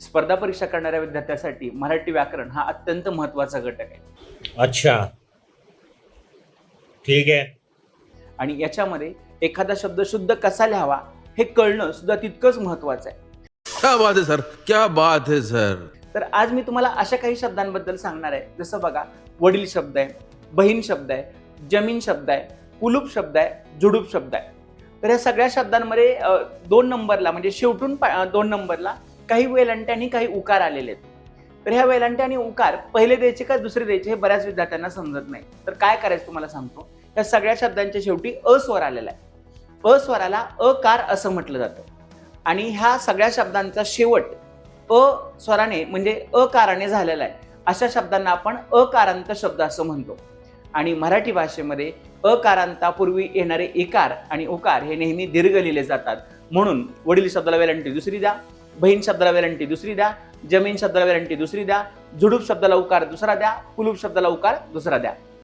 स्पर्धा परीक्षा करणाऱ्या विद्यार्थ्यासाठी मराठी व्याकरण हा अत्यंत महत्त्वाचा घटक आहे. अच्छा. ठीक आहे. आणि याच्यामध्ये एखादा शब्द शुद्ध कसा लिहावा हे कळणं सुद्धा तितकंच महत्वाचं आहे. क्या बात है सर. क्या बात है सर. तर आज मी तुम्हाला अशा काही शब्दांबद्दल सांगणार आहे. जसं बघा वडील शब्द आहे बहीण शब्द आहे जमीन शब्द आहे कुलूप शब्द आहे जुडूप शब्द आहे. तर या सगळ्या शब्दांमध्ये दोन नंबरला म्हणजे शेवटून दोन नंबरला काही वेलंट्यांनी आणि काही उकार आलेले आहेत. तर ह्या वेलांटे आणि उकार पहिले द्यायचे का दुसरे द्यायचे हे बऱ्याच विद्यार्थ्यांना समजत नाही. तर काय करायचं तुम्हाला सांगतो. या सगळ्या शब्दांच्या शेवटी अस्वर आलेला आहे. अस्वराला अकार असं म्हटलं जातं. आणि ह्या सगळ्या शब्दांचा शेवट अ स्वराने म्हणजे अकाराने झालेला आहे. अशा शब्दांना आपण अकारांत शब्द असं म्हणतो. आणि मराठी भाषेमध्ये अकारांतापूर्वी येणारे एकार आणि उकार हे नेहमी दीर्घ लिहिले जातात. म्हणून वडील शब्दाला वेलांटी दुसरी द्या. बहीण शब्दाला वेरंटी दुसरी द्या जमीन शब्दाला वेलांटी दुसरी द्या झुडूप शब्दाला उकार दुसरा द्या कुलूप शब्दाला उकार दुसरा द्या.